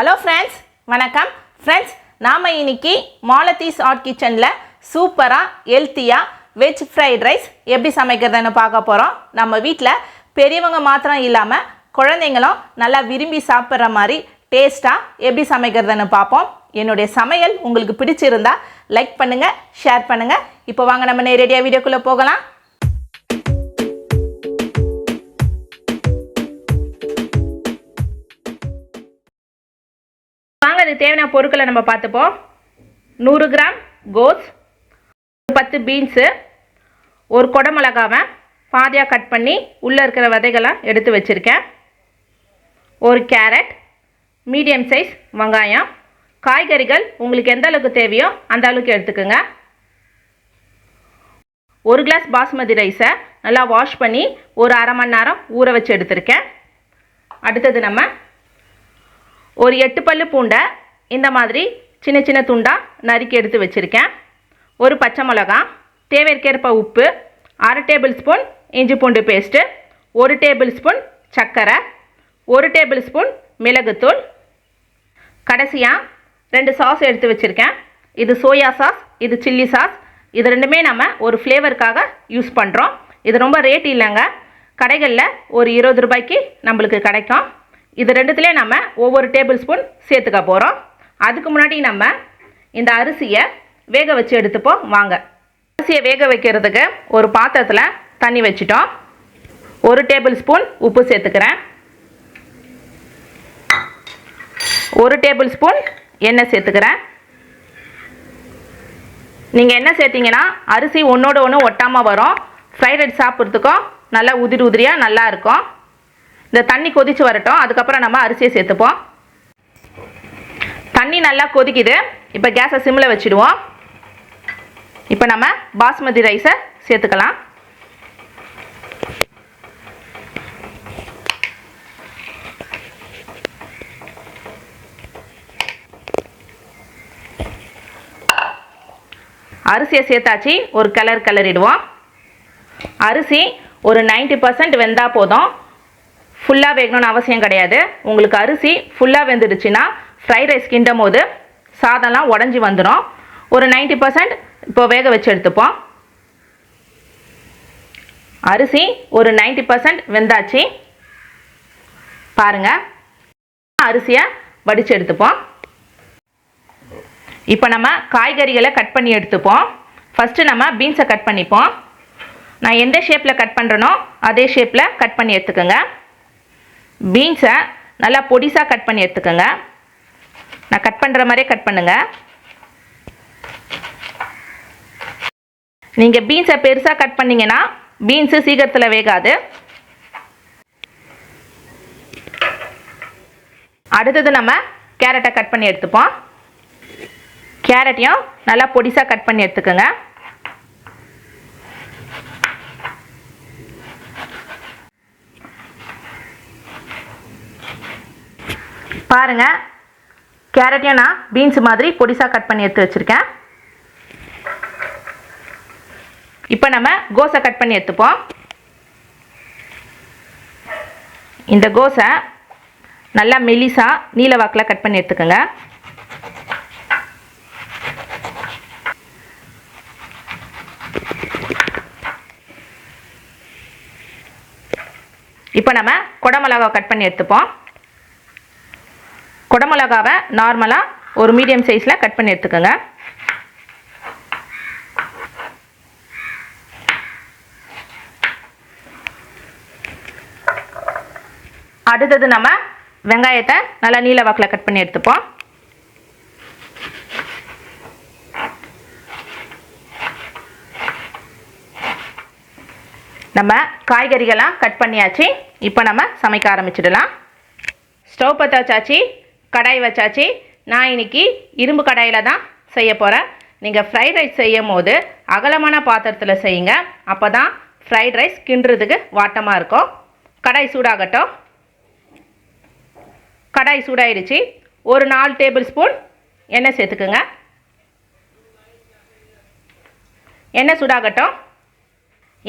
Hello friends வணக்கம். Friends நாம் இன்னைக்கு மாலத்தீஸ் ஆர்ட் கிச்சனில் சூப்பராக ஹெல்த்தியாக வெஜ் ஃப்ரைட் ரைஸ் எப்படி சமைக்கிறதுன்னு பார்க்க போகிறோம் நம்ம வீட்டில் பெரியவங்க மாத்திரம் இல்லாமல் குழந்தைங்களும் நல்லா விரும்பி சாப்பிட்ற மாதிரி டேஸ்ட்டாக எப்படி சமைக்கிறதுன்னு பார்ப்போம். என்னுடைய சமையல் உங்களுக்கு பிடிச்சிருந்தா லைக் பண்ணுங்கள் ஷேர் பண்ணுங்கள் இப்போ வாங்க நம்ம நேரடியாக வீடியோக்குள்ளே போகலாம். அது தேவையான பொருட்களை நம்ம பார்த்துப்போம். நூறு கிராம் கோஸ் ஒரு பத்து பீன்ஸு ஒரு கொடமிளகாவை பாதியாக கட் பண்ணி உள்ளே இருக்கிற விதைகளை எடுத்து வச்சுருக்கேன். ஒரு கேரட் மீடியம் சைஸ் வெங்காயம். காய்கறிகள் உங்களுக்கு எந்த அளவுக்கு தேவையோ அந்த அளவுக்கு எடுத்துக்கோங்க. ஒரு கிளாஸ் பாஸ்மதி ரைஸை நல்லா வாஷ் பண்ணி ஒரு அரை மணி நேரம் ஊற வச்சு எடுத்திருக்கேன். அடுத்தது நம்ம ஒரு எட்டு பல்லு பூண்டை இந்த மாதிரி சின்ன சின்ன துண்டாக நறுக்கி எடுத்து வச்சுருக்கேன். ஒரு பச்சை மிளகா தேவைக்கேற்ப உப்பு அரை டேபிள் ஸ்பூன் இஞ்சி பூண்டு பேஸ்ட்டு ஒரு டேபிள் ஸ்பூன் சர்க்கரை ஒரு டேபிள் ஸ்பூன் மிளகுத்தூள். கடைசியாக ரெண்டு சாஸ் எடுத்து வச்சுருக்கேன். இது சோயா சாஸ் இது சில்லி சாஸ் இது ரெண்டுமே நம்ம ஒரு ஃப்ளேவருக்காக யூஸ் பண்ணுறோம் இது ரொம்ப ரேட் இல்லைங்க. கடைகளில் ஒரு இருபது ரூபாய்க்கு நம்மளுக்கு கிடைக்கும். இது ரெண்டுத்துலேயே நம்ம ஒவ்வொரு டேபிள் ஸ்பூன் சேர்த்துக்க போகிறோம் அதுக்கு முன்னாடி நம்ம இந்த அரிசியை வேக வச்சு எடுத்துப்போம். வாங்க. அரிசியை வேக வைக்கிறதுக்கு ஒரு பாத்திரத்தில் தண்ணி வச்சிட்டோம். ஒரு டேபிள் ஸ்பூன் உப்பு சேர்த்துக்கிறேன். ஒரு டேபிள் ஸ்பூன் எண்ணெய் சேர்த்துக்கிறேன். நீங்கள் எண்ணெய் சேர்த்திங்கன்னா அரிசி ஒன்றோட ஒன்று ஒட்டாமல் வரும். ஃப்ரைட் ரைஸ் சாப்பிட்றதுக்கும் நல்லா உதிரி உதிரியாக நல்லா இருக்கும். இந்த தண்ணி கொதித்து வரட்டும். அதுக்கப்புறம் நம்ம அரிசியை சேர்த்துப்போம். தண்ணி நல்லா கொதிக்குது. இப்போ கேஸை சிம்மில் வச்சுடுவோம். இப்போ நம்ம பாஸ்மதி ரைஸை சேர்த்துக்கலாம். அரிசியை சேர்த்தாச்சு. ஒரு கலர் கலரிடுவோம் அரிசி ஒரு 90% பர்சன்ட் வெந்தால் போதும். ஃபுல்லாக வேகணும்னு அவசியம் கிடையாது. உங்களுக்கு அரிசி ஃபுல்லாக வெந்துடுச்சுன்னா ஃப்ரைட் ரைஸ் கிண்டும் போது சாதம்லாம் உடஞ்சி வந்துடும் ஒரு 90% பர்சன்ட் இப்போ வேக வச்சு எடுத்துப்போம். அரிசி ஒரு 90% பர்சன்ட் வெந்தாச்சு. பாருங்கள் அரிசியை வடித்து எடுத்துப்போம். இப்போ நம்ம காய்கறிகளை கட் பண்ணி எடுத்துப்போம். ஃபஸ்ட்டு நம்ம பீன்ஸை கட் பண்ணிப்போம். நான் எந்த ஷேப்பில் கட் பண்ணுறனோ அதே ஷேப்பில் கட் பண்ணி எடுத்துக்கோங்க. பீன்ஸை நல்லா பொடிசாக கட் பண்ணி எடுத்துக்கோங்க. நான் கட் பண்ணுற மாதிரியே கட் பண்ணுங்கள் நீங்கள் பீன்ஸை பெருசாக கட் பண்ணீங்கன்னா பீன்ஸு சீக்கிரத்தில் வேகாது. அடுத்தது நம்ம கேரட்டை கட் பண்ணி எடுத்துப்போம். கேரட்டையும் நல்லா பொடிசாக கட் பண்ணி எடுத்துக்கோங்க. பாருங்கள் கேரட்டையும் நான் பீன்ஸ் மாதிரி பொடிசாக கட் பண்ணி எடுத்து வச்சுருக்கேன். இப்போ நம்ம கோஸை கட் பண்ணி எடுத்துப்போம். இந்த கோஸை நல்லா மெலிசாக நீல வாக்கில் கட் பண்ணி எடுத்துக்கோங்க. இப்போ நம்ம குடமிளகாவை கட் பண்ணி எடுத்துப்போம். குடமிளகாவை நார்மலாக ஒரு மீடியம் சைஸில் கட் பண்ணி எடுத்துக்கோங்க. அடுத்தது நம்ம வெங்காயத்தை நல்லா நீல வாக்கில் கட் பண்ணி எடுத்துப்போம். நம்ம காய்கறிகள்லாம் கட் பண்ணியாச்சு. இப்போ நம்ம சமைக்க ஆரம்பிச்சிடலாம். ஸ்டவ் பற்ற வச்சாச்சு கடாய் வச்சாச்சு. நான் இன்னைக்கு இரும்பு கடாயில் தான் செய்ய போகிறேன் நீங்கள் ஃப்ரைட் ரைஸ் செய்யும் போது அகலமான பாத்திரத்தில் செய்யுங்க. அப்போ தான் ஃப்ரைட் ரைஸ் கிண்டுறதுக்கு வாட்டமாக இருக்கும். கடாய் சூடாகட்டும். கடாய் சூடாயிடுச்சு ஒரு நாலு டேபிள் ஸ்பூன் எண்ணெய் சேர்த்துக்குங்க. எண்ணெய் சூடாகட்டும்.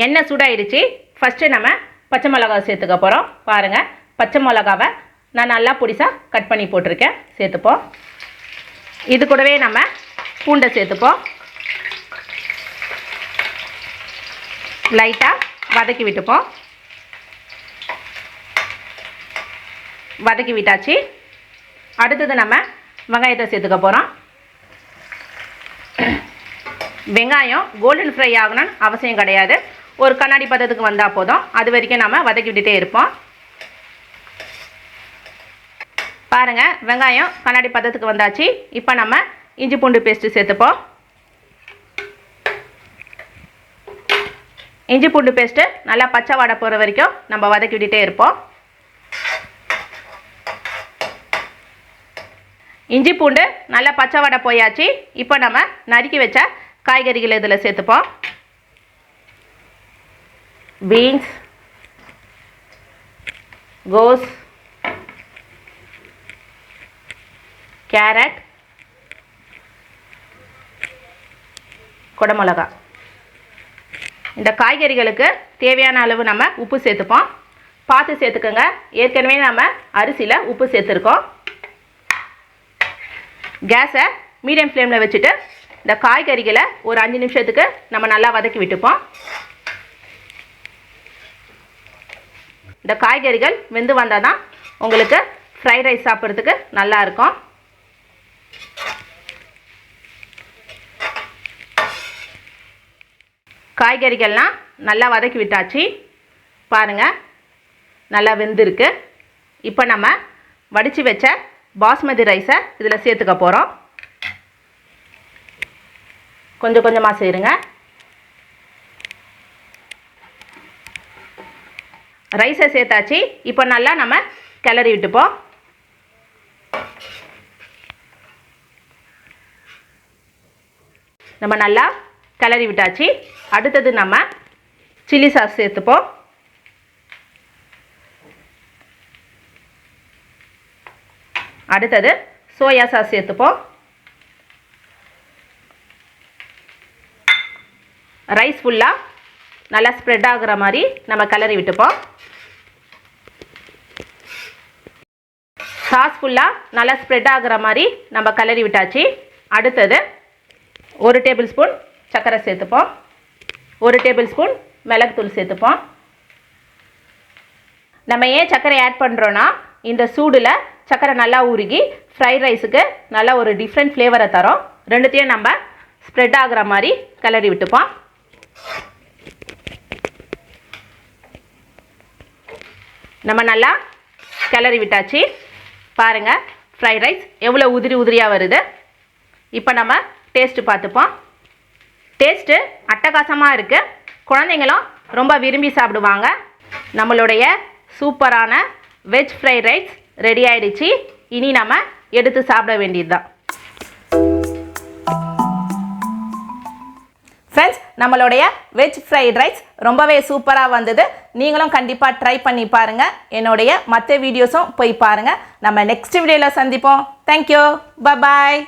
எண்ணெய் சூடாயிடுச்சு ஃபஸ்ட்டு நம்ம பச்சை மிளகாவை சேர்த்துக்க போகிறோம் பாருங்கள் பச்சை மிளகாவை நான் நல்லா பொடிசாக கட் பண்ணி போட்டிருக்கேன். சேர்த்துப்போம். இது கூடவே நம்ம பூண்டை சேர்த்துப்போம். லைட்டாக வதக்கி விட்டுப்போம். வதக்கி விட்டாச்சு. அடுத்தது நம்ம வெங்காயத்தை சேர்த்துக்க போகிறோம் வெங்காயம் கோல்டன் ஃப்ரை ஆகணும்னு அவசியம் கிடையாது. ஒரு கண்ணாடி பதத்துக்கு வந்தால் போதும். அது வரைக்கும் நம்ம வதக்கி விட்டுட்டே இருப்போம். பாருங்கள் வெங்காயம் கண்ணாடி பதத்துக்கு வந்தாச்சு. இப்போ நம்ம இஞ்சி பூண்டு பேஸ்ட்டு சேர்த்துப்போம். இஞ்சி பூண்டு பேஸ்ட்டு நல்லா பச்சை வாடை போகிற வரைக்கும் நம்ம வதக்கி விட்டுட்டே இருப்போம். இஞ்சி பூண்டு நல்லா பச்சை வடை போயாச்சு. இப்போ நம்ம நறுக்கி வச்ச காய்கறிகள் இதில் சேர்த்துப்போம். பீன்ஸ் கோஸ் கேரட் குடமிளகா. இந்த காய்கறிகளுக்கு தேவையான அளவு நம்ம உப்பு சேர்த்துப்போம். பார்த்து சேர்த்துக்கோங்க. ஏற்கனவே நம்ம அரிசியில் உப்பு சேர்த்துருக்கோம். கேஸை மீடியம் ஃப்ளேமில் வச்சுட்டு இந்த காய்கறிகளை ஒரு அஞ்சு நிமிஷத்துக்கு நம்ம நல்லா வதக்கி விட்டுப்போம். இந்த காய்கறிகள் வெந்து வந்தால் தான் உங்களுக்கு ஃப்ரைட் ரைஸ் சாப்பிட்றதுக்கு நல்லா இருக்கும். காய்கறிகள்லாம் நல்லா வதக்கி விட்டாச்சு. பாருங்கள் நல்லா வெந்திருக்கு. இப்போ நம்ம வடித்து வச்ச பாஸ்மதி ரைஸை இதில் சேர்த்துக்க போகிறோம் கொஞ்சம் கொஞ்சமாக செய்யுங்க. ரைஸை சேர்த்தாச்சு. இப்போ நல்லா நம்ம கிளறி விட்டுப்போம். நம்ம நல்லா கிளறி விட்டாச்சு. அடுத்தது நம்ம சில்லி சாஸ் சேர்த்துப்போம். அடுத்தது சோயா சாஸ் சேர்த்துப்போம். ரைஸ் ஃபுல்லாக நல்லா ஸ்ப்ரெட் ஆகுற மாதிரி நம்ம கிளறி விட்டுப்போம். சாஸ் ஃபுல்லாக நல்லா ஸ்ப்ரெட் ஆகுற மாதிரி நம்ம கிளறி விட்டாச்சு. அடுத்தது ஒரு டேபிள் ஸ்பூன் சர்க்கரை சேர்த்துப்போம். ஒரு டேபிள் ஸ்பூன் மிளகுத்தூள் சேர்த்துப்போம். நம்ம ஏன் சர்க்கரை ஆட் பண்ணுறோன்னா இந்த சூடில் சர்க்கரை நல்லா உருகி ஃப்ரைட் ரைஸுக்கு நல்லா ஒரு டிஃப்ரெண்ட் ஃப்ளேவரை தரும். ரெண்டுத்தையும் நம்ம ஸ்ப்ரெட் ஆகுற மாதிரி கிளறி விட்டுப்போம். நம்ம நல்லா கிளறி விட்டாச்சு. பாருங்கள் ஃப்ரைட் ரைஸ் எவ்வளோ உதிரி உதிரியாக வருது. இப்போ நம்ம டேஸ்ட்டு பார்த்துப்போம். டேஸ்ட்டு அட்டகாசமாக இருக்குது குழந்தைங்களும் ரொம்ப விரும்பி சாப்பிடுவாங்க. நம்மளுடைய சூப்பரான வெஜ் ஃப்ரைட் ரைஸ் ரெடி ஆயிடுச்சு. இனி நம்ம எடுத்து சாப்பிட வேண்டியது தான் ஃப்ரெண்ட்ஸ் நம்மளுடைய வெஜ் ஃப்ரைட் ரைஸ் ரொம்பவே சூப்பராக வந்தது. நீங்களும் கண்டிப்பாக ட்ரை பண்ணி பாருங்கள் என்னுடைய மற்ற வீடியோஸும் போய் பாருங்கள் நம்ம நெக்ஸ்ட் வீடியோவில் சந்திப்போம். Thank you bye